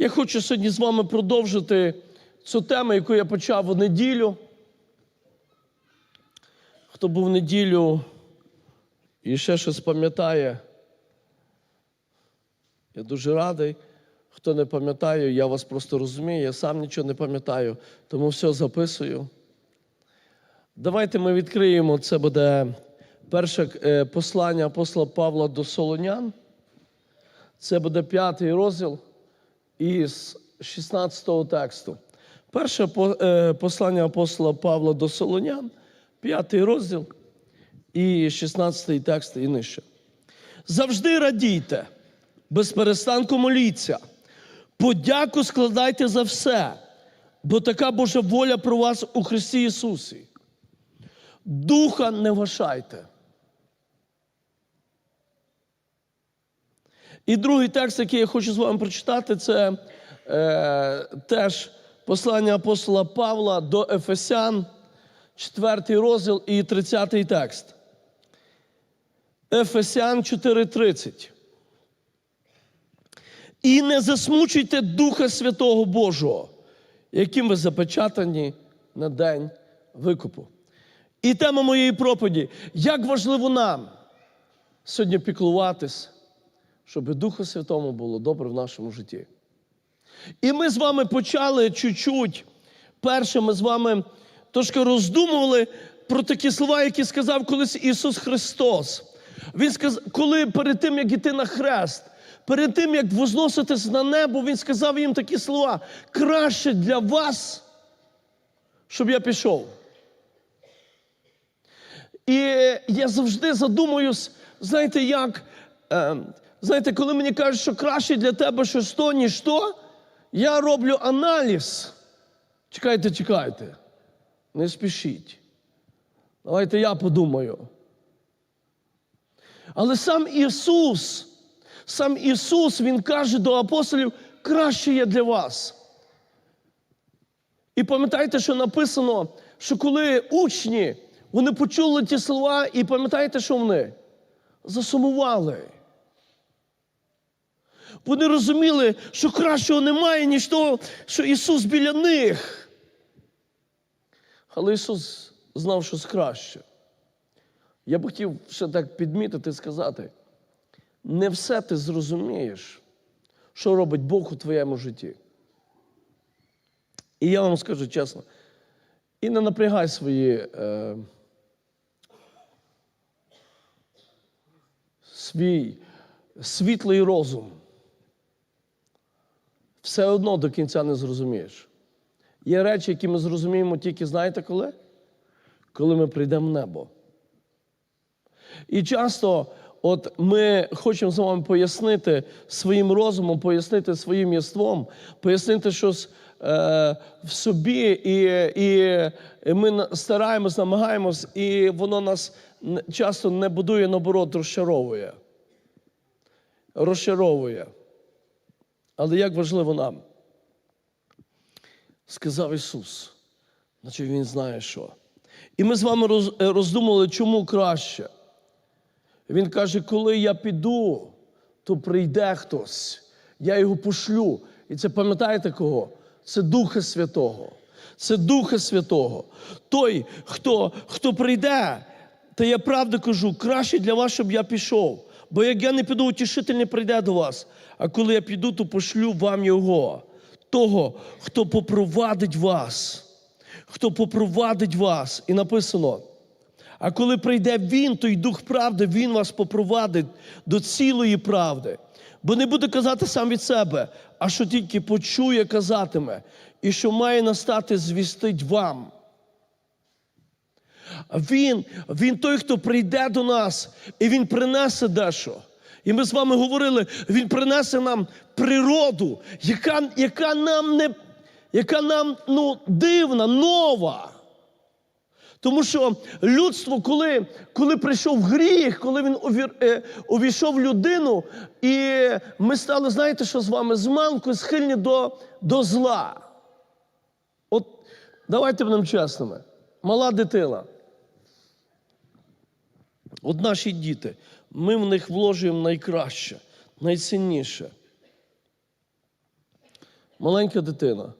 Я хочу сьогодні з вами продовжити цю тему, яку я почав у неділю. Хто був в неділю і ще щось пам'ятає, я дуже радий. Хто не пам'ятає, я вас просто розумію, я сам нічого не пам'ятаю, тому все записую. Давайте ми відкриємо. Це буде перше е, послання апостола Павла до Солонян. Це буде п'ятий розділ із 16 тексту. Перше е, послання апостола Павла до Солонян, п'ятий розділ і 16 текст і нижче. Завжди радійте, без перестанку моліться, подяку складайте за все, бо така Божа воля про вас у Христі Ісусі. Духа не вважайте. І другий текст, який я хочу з вами прочитати, це е, теж послання апостола Павла до Ефесян, 4 розділ і 30 текст. Ефесян 4:30. І не засмучуйте Духа Святого Божого, яким ви запечатані на день викупу. І тема моєї проповіді: як важливо нам сьогодні піклуватись, щоб Духу Святому було добре в нашому житті. І ми з вами почали чуть-чуть. Перше, ми з вами трошки роздумували про такі слова, які сказав колись Ісус Христос. Він сказав, коли перед тим, як іти на хрест, перед тим, як возноситись на небо, Він сказав їм такі слова: краще для вас, щоб я пішов. І я завжди задумуюсь, знаєте, як, е, знаєте, коли мені кажуть, що краще для тебе щось то, ніж то, я роблю аналіз. Чекайте, чекайте. Не спішіть. Давайте я подумаю. Але сам Ісус, сам Ісус, Він каже до апостолів, краще є для вас. І пам'ятаєте, що написано, що коли учні, вони почули ті слова, і пам'ятаєте, що вони? Засумували. Вони розуміли, що кращого немає, ніж того, що Ісус біля них. Але Ісус знав щось краще. Я б хотів ще так підмітити і сказати: не все ти зрозумієш, що робить Бог у твоєму житті. І я вам скажу чесно, і не напрягай свої е, свій світлий розум. Все одно до кінця не зрозумієш. Є речі, які ми зрозуміємо тільки, знаєте коли? Коли ми прийдемо в небо. І часто от ми хочемо з вами пояснити своїм розумом, пояснити своїм єством, пояснити щось е, в собі, і, і, і ми стараємось, намагаємось, і воно нас часто не будує, наоборот, розчаровує. Розчаровує. Але як важливо нам? Сказав Ісус, значить Він знає що. І ми з вами е, роздумували, чому краще. Він каже, коли я піду, то прийде хтось, я його пошлю. І це пам'ятаєте кого? Це Духа Святого. Це Духа Святого. Той, хто, хто прийде, та я правду кажу, краще для вас, щоб я пішов. Бо як я не піду, утішитель не прийде до вас. А коли я піду, то пошлю вам його, того, хто попровадить вас. Хто попровадить вас. І написано. А коли прийде Він, то й Дух правди, Він вас попровадить до цілої правди. Бо не буде казати сам від себе, а що тільки почує, казатиме, і що має настати, звістить вам. Він, він той, хто прийде до нас, і Він принесе дещо. І ми з вами говорили, Він принесе нам природу, яка, яка нам не яка нам ну, дивна, нова. Тому що людство, коли, коли прийшов гріх, коли він е, увійшов в людину, і ми стали, знаєте, що з вами з малку схильні до, до зла. От давайте будемо чесними. Мала дитина. От наші діти, ми в них вложуємо найкраще, найцінніше. маленька дитина.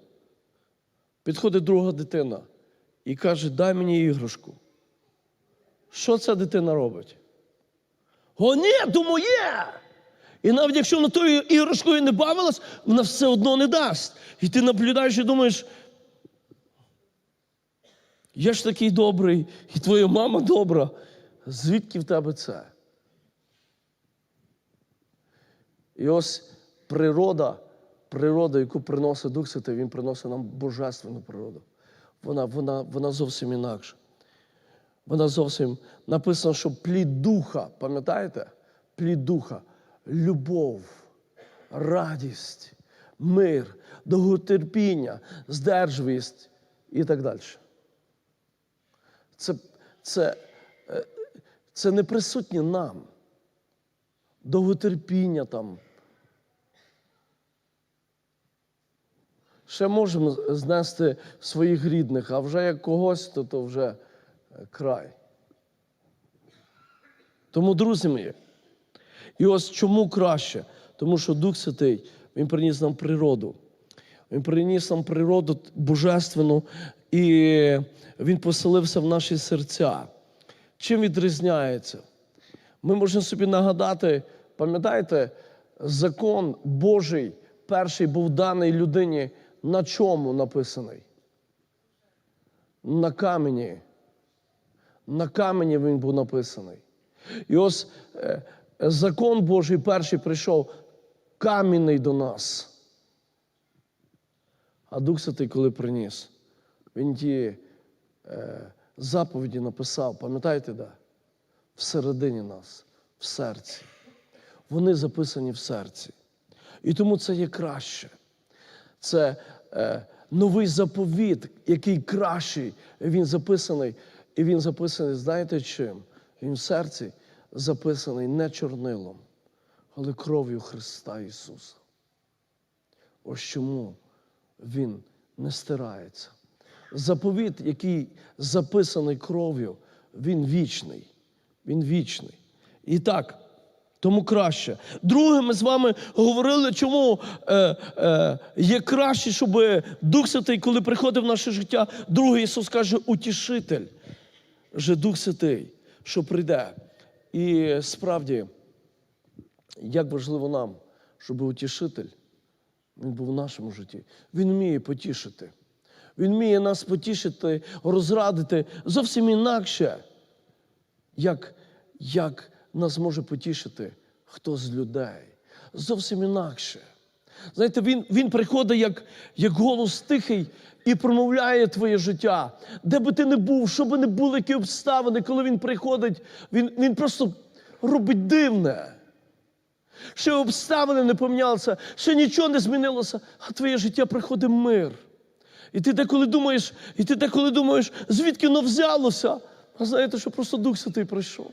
Підходить друга дитина і каже: дай мені іграшку. Що ця дитина робить? О, ні, то моє! І навіть якщо вона тою іграшкою не бавилась, вона все одно не дасть. І ти наблюдаєш і думаєш, я ж такий добрий, і твоя мама добра. Звідки в тебе це? І ось природа, природа, яку приносить Дух Святий, він приносить нам божественну природу. Вона, вона, вона зовсім інакша. Вона зовсім написано, що плід духа, пам'ятаєте? Плід духа, любов, радість, мир, довготерпіння, здержливість і так далі. Це, це, це не присутнє нам. Довготерпіння там. Ще можемо знести своїх рідних, а вже як когось, то, то вже е, край. Тому, друзі мої, і ось чому краще? Тому що Дух Святий, Він приніс нам природу. Він приніс нам природу божественну, і Він поселився в наші серця. Чим відрізняється? Ми можемо собі нагадати, пам'ятаєте, закон Божий перший був даний людині на чому написаний? На камені. На камені він був написаний. І ось е, закон Божий перший прийшов камінний до нас. А Дух Святий, коли приніс, він ті е, заповіді написав, пам'ятаєте, де? Всередині нас, в серці. Вони записані в серці. І тому це є краще. Це е, новий заповіт, який кращий. Він записаний. І він записаний, знаєте чим? Він в серці записаний не чорнилом, але кров'ю Христа Ісуса. Ось чому він не стирається. Заповіт, який записаний кров'ю, він вічний. Він вічний. І так, тому краще. Друге, ми з вами говорили, чому е, е, є краще, щоб Дух Святий, коли приходив в наше життя, другий Ісус каже, утішитель. Же Дух Святий, що прийде. І справді, як важливо нам, щоб утішитель він був в нашому житті. Він вміє потішити. Він вміє нас потішити, розрадити зовсім інакше, як, як нас може потішити хто з людей. Зовсім інакше. Знаєте, він, він приходить як, як голос тихий і промовляє твоє життя. Де би ти не був, що би не були, які обставини, коли він приходить, він, він просто робить дивне. Ще обставини не помінялися, ще нічого не змінилося, а твоє життя приходить мир. І ти деколи думаєш, і ти деколи думаєш, звідки воно взялося? А знаєте, що просто Дух Святий прийшов.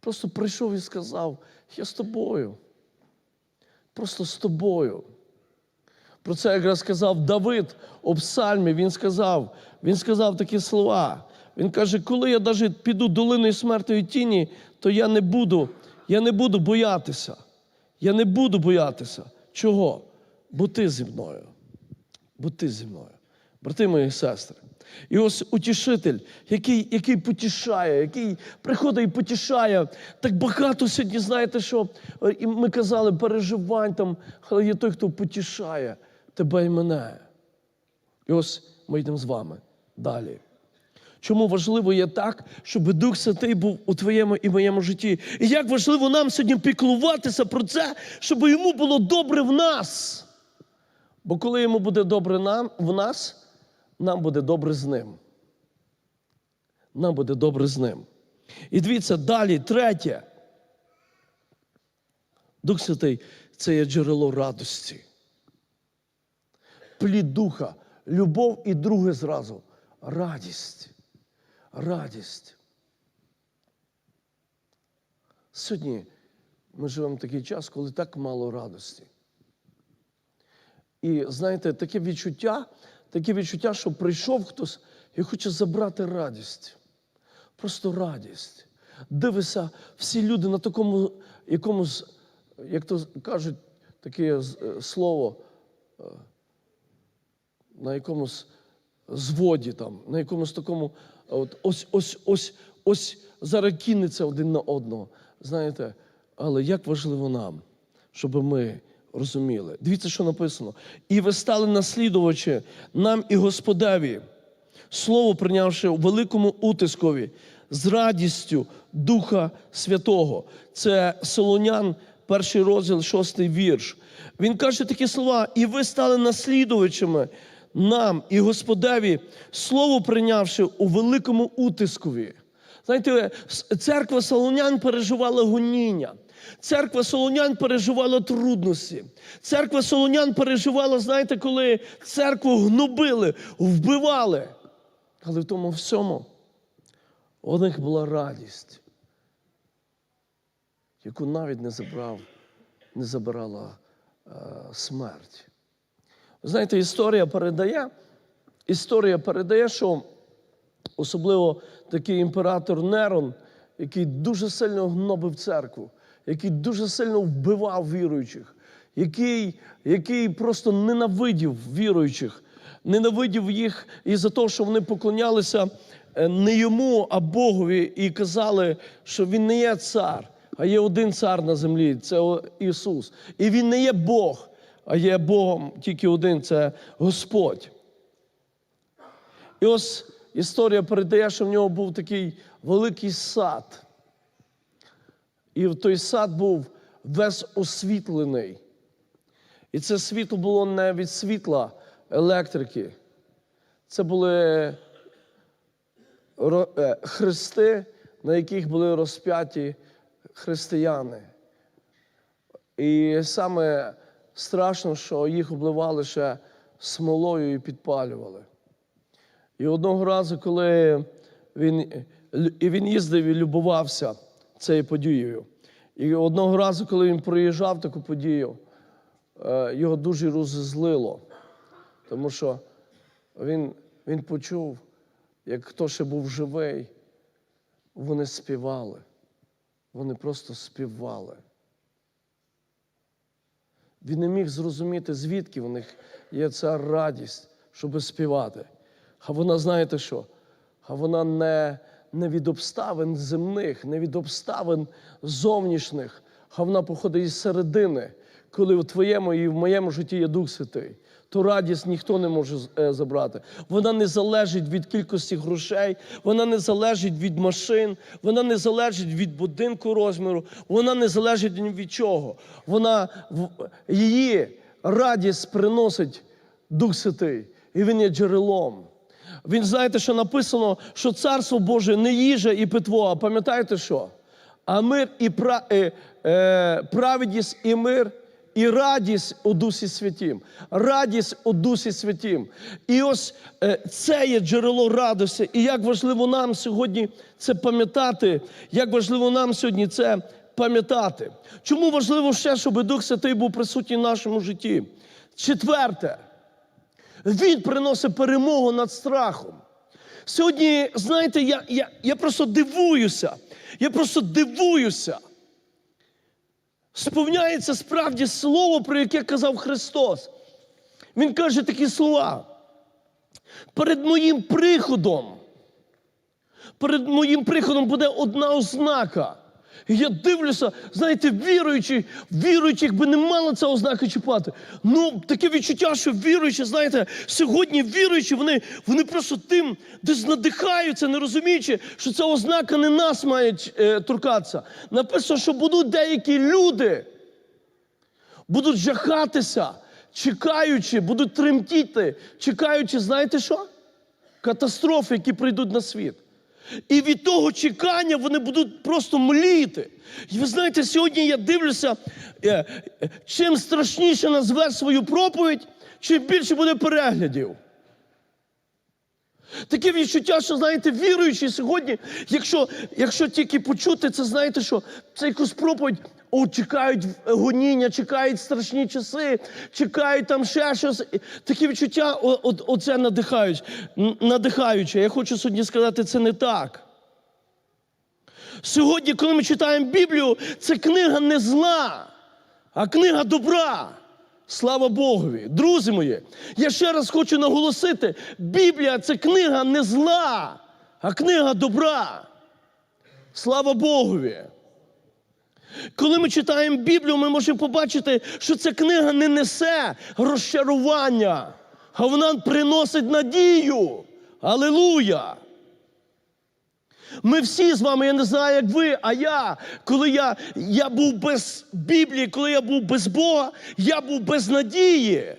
Просто прийшов і сказав: я з тобою. Просто з тобою. Про це якраз сказав Давид у псальмі. Він сказав, він сказав такі слова. Він каже, коли я навіть піду долиною смертної тіні, то я не буду, я не буду боятися. Я не буду боятися. Чого? Бо ти зі мною. Ти зі мною. Брати мої сестри. І ось утішитель, який який потішає, який приходить і потішає. Так багато сьогодні, знаєте, що і ми казали, переживань там, але є той, хто потішає тебе і мене. І ось ми йдемо з вами далі. Чому важливо є так, щоб Дух Святий був у твоєму і моєму житті? І як важливо нам сьогодні піклуватися про це, щоб йому було добре в нас. Бо коли йому буде добре нам, в нас, нам буде добре з ним. Нам буде добре з ним. І дивіться, далі, третє. Дух Святий це є джерело радості. Плід духа, любов і друге зразу радість. Радість. Сьогодні ми живемо в такий час, коли так мало радості. І знаєте, таке відчуття, таке відчуття, що прийшов хтось і хоче забрати радість. Просто радість. Дивися, всі люди на такому якомусь, як то кажуть, таке е, слово, на якомусь зводі, там, на якомусь такому, от, ось, ось, ось, ось зараз кинеться один на одного. Знаєте, але як важливо нам, щоб ми розуміли. Дивіться, що написано. І ви стали наслідувачі нам і Господеві, слово прийнявши у великому утискові з радістю Духа Святого. Це Солонян, перший розділ, шостий вірш. Він каже такі слова: і ви стали наслідувачами нам і Господеві, слово прийнявши у великому утискові. Знаєте, церква Солонян переживала гоніння. Церква Солонян переживала трудності. Церква Солонян переживала, знаєте, коли церкву гнобили, вбивали. Але в тому всьому у них була радість, яку навіть не забрав, не забирала е, смерть. Знаєте, історія передає, історія передає, що особливо такий імператор Нерон, який дуже сильно гнобив церкву, який дуже сильно вбивав віруючих, який, який просто ненавидів віруючих, ненавидів їх із-за того, що вони поклонялися е, не йому, а Богові, і казали, що він не є цар, а є один цар на землі це Ісус. І Він не є Бог, а є Богом тільки один це Господь. І ось історія передає, що в нього був такий великий сад. І той сад був весь освітлений. І це світло було не від світла електрики. Це були е, хрести, на яких були розп'яті християни. І саме страшно, що їх обливали ще смолою і підпалювали. І одного разу, коли він, і він їздив і любувався цією подією. І одного разу, коли він проїжджав таку подію, е, його дуже розізлило, тому що він, він почув, як хто ще був живий, вони співали. Вони просто співали. Він не міг зрозуміти, звідки в них є ця радість, щоб співати. А вона, знаєте що? А вона не, не від обставин земних, не від обставин зовнішніх, а вона походить із середини, коли в твоєму і в моєму житті є Дух Святий. То радість ніхто не може е, забрати. Вона не залежить від кількості грошей, вона не залежить від машин, вона не залежить від будинку розміру, вона не залежить ні від чого. Вона її радість приносить Дух Святий, і він є джерелом. Він знаєте, що написано, що царство Боже не їжа і питво, а пам'ятаєте що? А мир і пра, е, е, праведність і мир, і радість у Дусі Святім. Радість у Дусі Святім. І ось е, це є джерело радості. І як важливо нам сьогодні це пам'ятати, як важливо нам сьогодні це пам'ятати. Чому важливо ще, щоб Дух Святий був присутній в нашому житті? Четверте. Він приносить перемогу над страхом. Сьогодні, знаєте, я, я, я просто дивуюся. Я просто дивуюся. Сповняється справді слово, про яке казав Христос. Він каже такі слова. Перед моїм приходом, перед моїм приходом буде одна ознака. І я дивлюся, знаєте, віруючи, віруючих би не мало ця ознака чіпати. Ну, таке відчуття, що віруючі, знаєте, сьогодні віруючі, вони, вони просто тим десь надихаються, не розуміючи, що ця ознака не нас має е, торкатися. Написано, що будуть деякі люди, будуть жахатися, чекаючи, будуть тремтіти, чекаючи, знаєте що? Катастрофи, які прийдуть на світ. І від того чекання вони будуть просто мліти. І ви знаєте, сьогодні я дивлюся, е, е, чим страшніше назве свою проповідь, чим більше буде переглядів. Таке відчуття, що, знаєте, віруючі сьогодні, якщо, якщо тільки почути, це знаєте, що це якусь проповідь, о, чекають гоніння, чекають страшні часи, чекають там ще щось. Такі відчуття, о, о, оце надихаюче. Я хочу сьогодні сказати, це не так. Сьогодні, коли ми читаємо Біблію, це книга не зла, а книга добра. Слава Богові. Друзі мої, я ще раз хочу наголосити: Біблія це книга не зла, а книга добра. Слава Богові. Коли ми читаємо Біблію, ми можемо побачити, що ця книга не несе розчарування, а вона приносить надію. Алілуя! Ми всі з вами, я не знаю, як ви, а я, коли я, я був без Біблії, коли я був без Бога, я був без надії.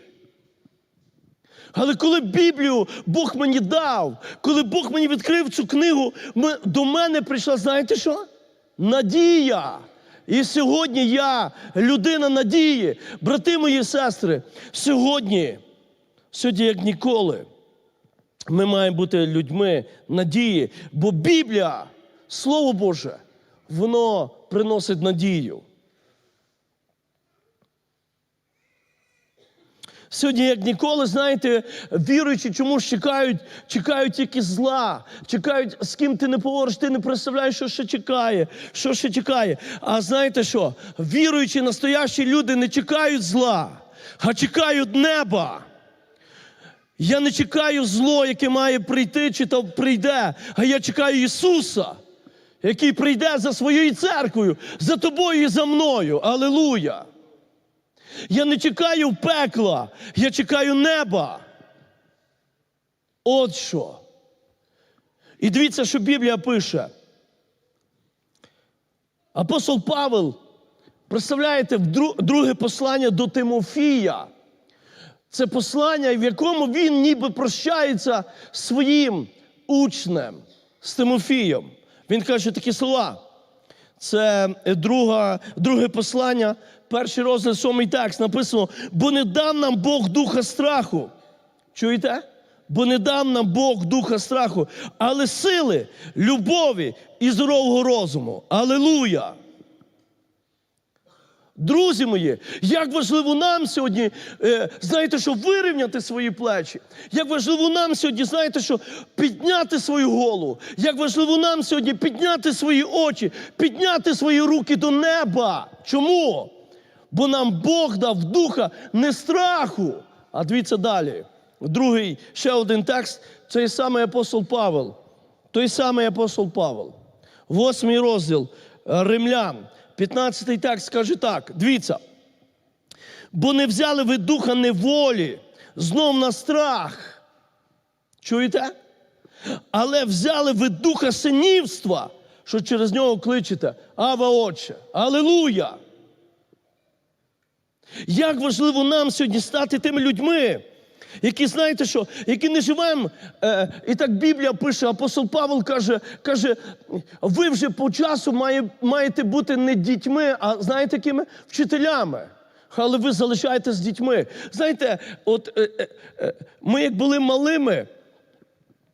Але коли Біблію Бог мені дав, коли Бог мені відкрив цю книгу, ми, до мене прийшла, знаєте що? Надія. І сьогодні я людина надії, брати мої сестри, сьогодні, сьогодні як ніколи. Ми маємо бути людьми надії, бо Біблія, Слово Боже, воно приносить надію. Сьогодні, як ніколи, знаєте, віруючі чомусь чекають, чекають тільки зла, чекають, з ким ти не поговориш, ти не представляєш, що ще чекає, що ще чекає. А знаєте що? Віруючі, настоящі люди не чекають зла, а чекають неба. Я не чекаю зло, яке має прийти чи то прийде, а я чекаю Ісуса, який прийде за своєю церквою, за тобою і за мною. Алілуя! Я не чекаю пекла, я чекаю неба. От що. І дивіться, що Біблія пише. Апостол Павел, представляєте, друге послання до Тимофія. Це послання, в якому він ніби прощається своїм учнем, з Тимофієм. Він каже такі слова. Це друга, друге послання, перший розділ, сьомий текст написано: бо не дав нам Бог духа страху. Чуєте? Бо не дав нам Бог духа страху, але сили, любові і здорового розуму. Алілуя! Друзі мої, як важливо нам сьогодні, е, знаєте, що вирівняти свої плечі, як важливо нам сьогодні, знаєте, що підняти свою голову, як важливо нам сьогодні підняти свої очі, підняти свої руки до неба. Чому? Бо нам Бог дав духа не страху. А дивіться далі. Другий ще один текст цей самий апостол Павел. Той самий апостол Павел. Восьмий розділ Римлян. 15 текст каже так: дивіться. Бо не взяли ви духа неволі, знов на страх. Чуєте? Але взяли ви духа синівства, що через нього кличете Ава Отче. Алілуя! Як важливо нам сьогодні стати тими людьми, які знаєте, що які не живемо. Е, і так Біблія пише, апостол Павел каже, каже, ви вже по часу має, маєте бути не дітьми, а знаєте, якими вчителями. Але ви залишаєтесь дітьми. Знаєте, от е, е, е, ми як були малими,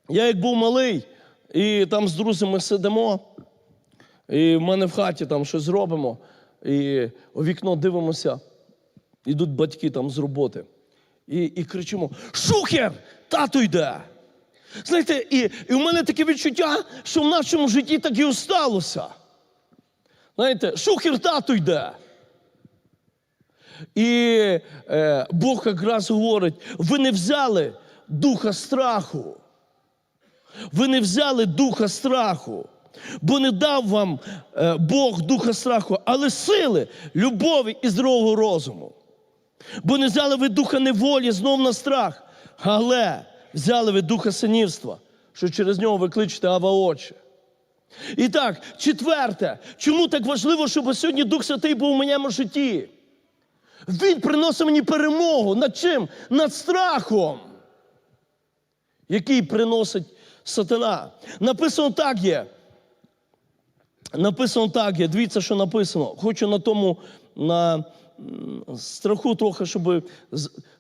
я як був малий, і там з друзями сидимо, і в мене в хаті там щось робимо, і у вікно дивимося, ідуть батьки там з роботи і і кричимо: Шухер! Тато йде! Знаєте, і і в мене таке відчуття, що в нашому житті так і осталося. Знаєте, шухер тато йде. І е, Бог якраз говорить: ви не взяли духа страху. Ви не взяли духа страху, бо не дав вам е, Бог духа страху, але сили, любові і здорового розуму. Бо не взяли ви духа неволі знов на страх, але взяли ви духа синівства, що через нього ви кличете Ава Отче. І так, четверте, чому так важливо, щоб сьогодні Дух Святий був у моєму житті? Він приносить мені перемогу над чим? Над страхом, який приносить сатана. Написано так є. Написано так є. Дивіться, що написано. Хочу на тому. на страху трохи, щоб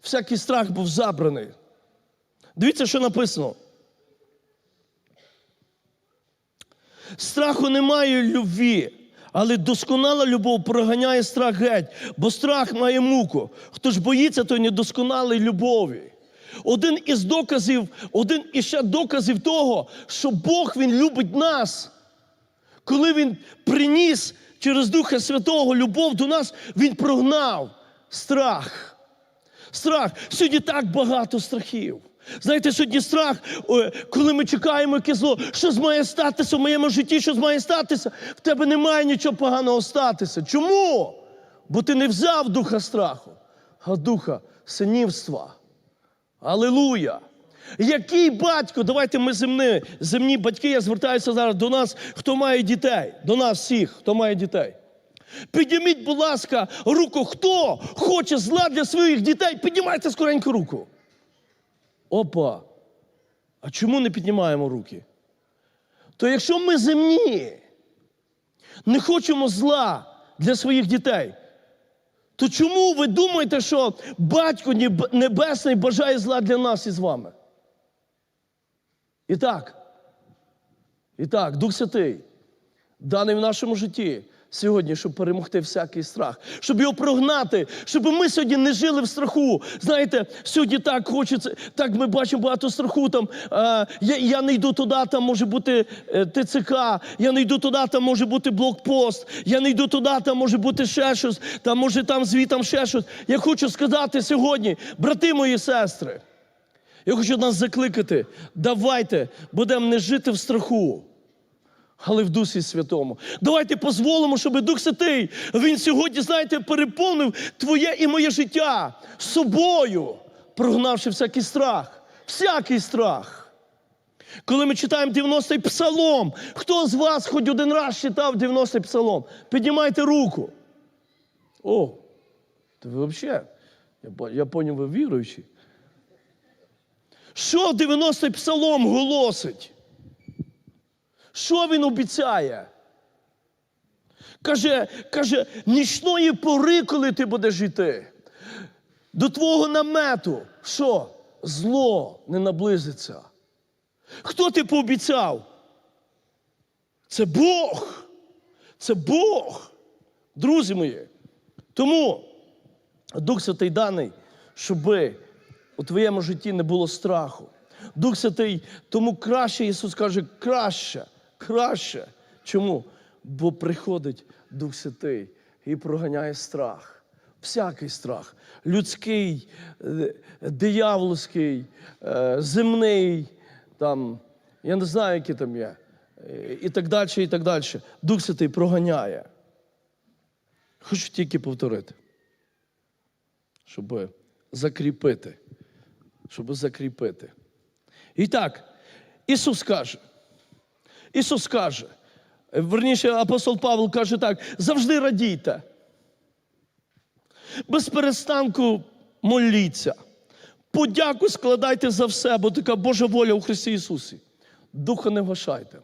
всякий страх був забраний. Дивіться, що написано. Страху немає любві, але досконала любов проганяє страх геть, бо страх має муку. Хто ж боїться, той недосконалий любові. Один із доказів, один із ще доказів того, що Бог Він любить нас, коли Він приніс через Духа Святого любов до нас, Він прогнав страх. Страх. Сьогодні так багато страхів. Знаєте, сьогодні страх, коли ми чекаємо яке зло, з має статися в моєму житті, що з має статися, в тебе немає нічого поганого статися. Чому? Бо ти не взяв духа страху, а духа синівства. Алілуя! Який батько, давайте ми земні, земні батьки, я звертаюся зараз до нас, хто має дітей, до нас всіх, хто має дітей. Підніміть, будь ласка, руку, хто хоче зла для своїх дітей, піднімайте скоренько руку. Опа. А чому не піднімаємо руки? То якщо ми земні не хочемо зла для своїх дітей, то чому ви думаєте, що батько Небесний бажає зла для нас із вами? І так, і так, Дух Святий, даний в нашому житті сьогодні, щоб перемогти всякий страх, щоб його прогнати, щоб ми сьогодні не жили в страху. Знаєте, сьогодні так хочеться, так ми бачимо багато страху. Там е, я, я не йду туди, там може бути е, ТЦК, я не йду туди, там може бути блокпост, я не йду туди, там може бути ще щось, там може там звітом ще щось. Я хочу сказати сьогодні, брати мої сестри. Я хочу нас закликати. Давайте будемо не жити в страху, але в Дусі Святому. Давайте дозволимо, щоб Дух Святий, Він сьогодні, знаєте, переповнив твоє і моє життя собою, прогнавши всякий страх. Всякий страх. Коли ми читаємо 90-й псалом, хто з вас хоч один раз читав 90-й псалом? Піднімайте руку. О, то ви взагалі, я, поняв, ви віруючі. Що 90-й псалом голосить? Що він обіцяє? Каже, каже, нічної пори, коли ти будеш йти, до твого намету, що? Зло не наблизиться. Хто ти пообіцяв? Це Бог. Це Бог. Друзі мої. Тому Дух Святий даний, щоби у твоєму житті не було страху. Дух Святий, тому краще Ісус каже, краще, краще. Чому? Бо приходить Дух Святий і проганяє страх. Всякий страх. Людський, е, диявольський, е, земний, там, я не знаю, які там є. І так далі, і так далі. Дух Святий проганяє. Хочу тільки повторити щоб закріпити. Щоб закріпити. І так, Ісус каже, Ісус каже, верніше, апостол Павло каже так: завжди радійте. Без перестанку моліться. Подяку складайте за все, бо така Божа воля у Христі Ісусі. Духа не вгашайте.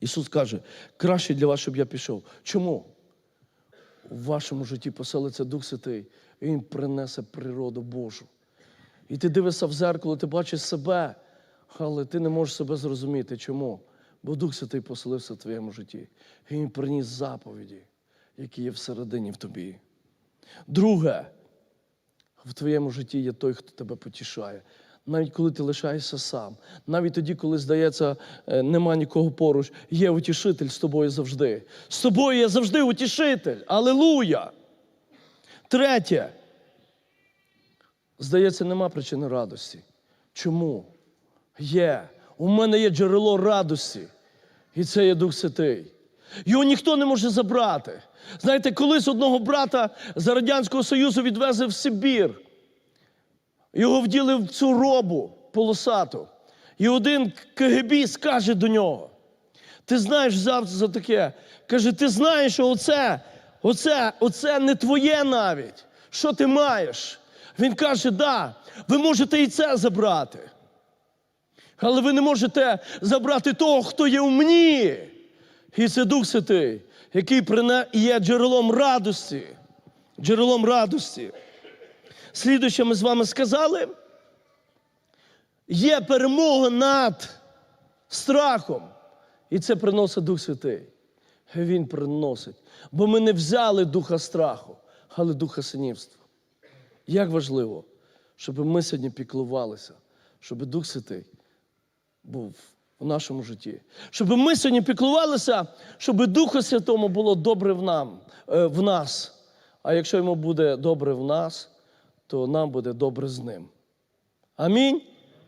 Ісус каже, краще для вас, щоб я пішов. Чому? у вашому житті поселиться Дух Святий, Він принесе природу Божу. І ти дивишся в зеркало, ти бачиш себе, але ти не можеш себе зрозуміти. Чому? Бо Дух Святий поселився в твоєму житті. І Він приніс заповіді, які є всередині в тобі. Друге, в твоєму житті є той, хто тебе потішає. Навіть коли ти лишаєшся сам, навіть тоді, коли здається, е, нема нікого поруч, є утішитель з тобою завжди. З тобою є завжди утішитель. Алілуя! Третє. Здається, нема причини радості. Чому? Є. У мене є джерело радості. І це є Дух Святий. Його ніхто не може забрати. Знаєте, колись одного брата з Радянського Союзу відвезли в Сибір. Його вділи в цю робу полосату. І один КГБ скаже до нього: ти знаєш завтра за таке. Каже, ти знаєш, що оце, оце, оце не твоє навіть. Що ти маєш? Він каже, да, ви можете і це забрати. Але ви не можете забрати того, хто є у мені. І це Дух Святий, який є джерелом радості. Джерелом радості. Слідуюче ми з вами сказали, є перемога над страхом. І це приносить Дух Святий. Він приносить. Бо ми не взяли духа страху, але духа синівства. Як важливо, щоб ми сьогодні піклувалися, щоб Дух Святий був в нашому житті. Щоб ми сьогодні піклувалися, щоб Духу Святому було добре в, нам, е, в нас. А якщо йому буде добре в нас, то нам буде добре з ним. Амінь.